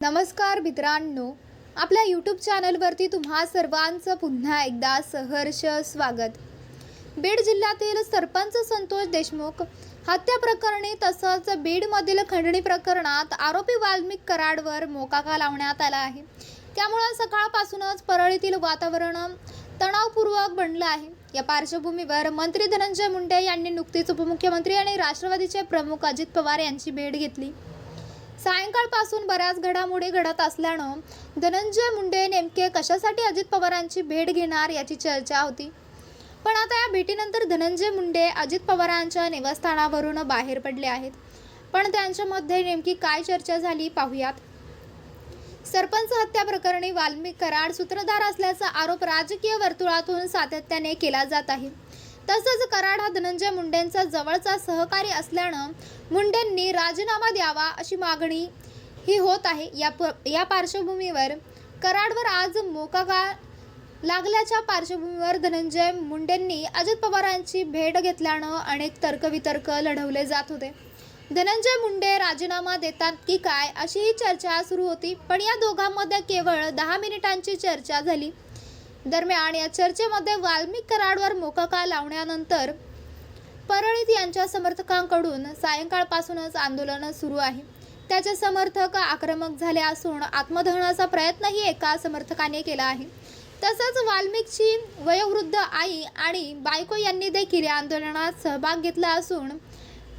नमस्कार मित्रांनो आपल्या यूट्यूब चॅनलवरती तुम्हा सर्वांचं पुन्हा एकदा सहर्ष स्वागत. बीड जिल्ह्यातील सरपंच संतोष देशमुख हत्या प्रकरणी तसंच बीडमधील खंडणी प्रकरणात आरोपी वाल्मिक कराडवर मोकाका लावण्यात आला आहे. त्यामुळं सकाळपासूनच परळीतील वातावरण तणावपूर्वक बनलं आहे. या पार्श्वभूमीवर मंत्री धनंजय मुंडे यांनी नुकतीच उपमुख्यमंत्री आणि राष्ट्रवादीचे प्रमुख अजित पवार यांची भेट घेतली. सायंकाळपासून बऱ्याच घडामोडी घडत असल्यानं धनंजय मुंडे नेमके कशासाठी अजित पवारांची भेट घेणार याची चर्चा होती. पण आता या भेटीनंतर धनंजय मुंडे अजित पवारांच्या निवासस्थानावरून बाहेर पडले आहेत. पण त्यांच्यामध्ये नेमकी काय चर्चा झाली पाहूयात. सरपंच हत्या प्रकरणी वाल्मिक कराड सूत्रधार असल्याचा आरोप राजकीय वर्तुळातून सातत्याने केला जात आहे. तसंच कराड हा धनंजय मुंडेंचा जवळचा सहकारी असल्यानं मुंडेंनी राजीनामा द्यावा अशी मागणी ही होत आहे. या प या पार्श्वभूमीवर कराडवर आज मोका मोकाका लागल्याच्या पार्श्वभूमीवर धनंजय मुंडेंनी अजित पवारांची भेट घेतल्यानं अनेक तर्कवितर्क लढवले जात होते. धनंजय मुंडे राजीनामा देतात की काय अशीही चर्चा सुरू होती पण या दोघांमध्ये केवळ दहा मिनिटांची चर्चा झाली. दरम्यान या चर्चेमध्ये वाल्मिक कराडवर मोकाका लावण्यानंतर परळीत यांच्या समर्थकांकडून सायंकाळपासूनच आंदोलन सुरू आहे. त्याचे समर्थक आक्रमक झाले असून आत्मदहनाचा प्रयत्नही एका समर्थकाने केला आहे. तसंच वाल्मिकची वयोवृद्ध आई आणि बायको यांनी देखील या आंदोलनात सहभाग घेतला असून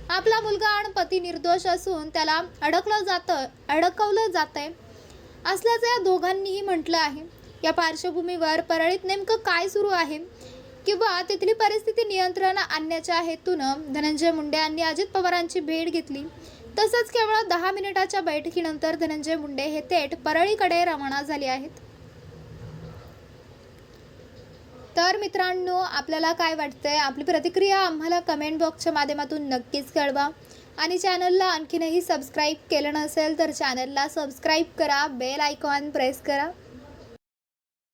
आपला मुलगा आणि पती निर्दोष असून त्याला अडकलं जातं अडकवलं जातंय असल्याचं या दोघांनीही म्हटलं आहे. या पार्श्वभूमीवर परळीत नेमकं काय सुरू आहे? किंवा तिथली परिस्थिती नियंत्रण आणण्याच्या हेतूनं धनंजय मुंडे यांनी अजित पवारांची भेट घेतली. तसंच केवळ दहा मिनिटाच्या बैठकीनंतर धनंजय मुंडे हे थेट परळीकडे रवाना झाले आहेत. तर मित्रांनो आपल्याला काय वाटतंय? आपली प्रतिक्रिया आम्हाला कमेंट बॉक्सच्या माध्यमातून नक्कीच कळवा. आणि चॅनलला आणखीनही सबस्क्राईब केलं नसेल तर चॅनलला सबस्क्राईब करा बेल आयकॉन प्रेस करा.